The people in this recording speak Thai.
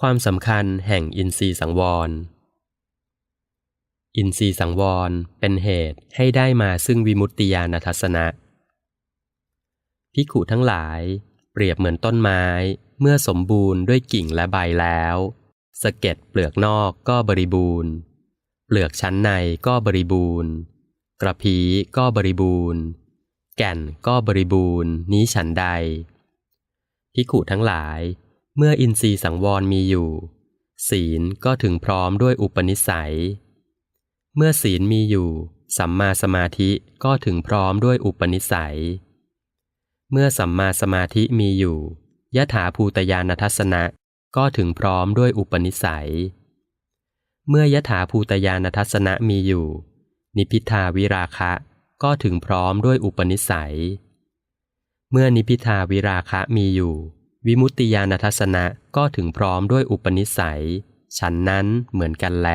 ความสำคัญแห่งอินทรีย์สังวร อินทรีย์สังวรเป็นเหตุให้ได้มาซึ่งวิมุตติญาณทัศนะพิขุทั้งหลาย เปรียบเหมือนต้นไม้ เมื่อสมบูรณ์ด้วยกิ่งและใบแล้วสะเก็ดเปลือกนอกก็บริบูรณ์ เปลือกชั้นในก็บริบูรณ์ กระพีก็บริบูรณ์ แก่นก็บริบูรณ์ นี้ฉันใดพิขุทั้งหลาย เมื่ออินทรีย์สังวรมีอยู่ ศีลก็ถึงพร้อมด้วยอุปนิสัย เมื่อศีลมีอยู่ สัมมาสมาธิก็ถึงพร้อมด้วยอุปนิสัย เมื่อสัมมาสมาธิมีอยู่ยถาภูตยานทัศนะก็ถึงพร้อมด้วยอุปนิสัย เมื่อยถาภูตยานทัศนะมีอยู่ นิพิทาวิราคะก็ถึงพร้อมด้วยอุปนิสัย เมื่อนิพิทาวิราคะมีอยู่ วิมุตติญาณทัศนะก็ถึงพร้อมด้วยอุปนิสัย ฉันนั้นเหมือนกันแล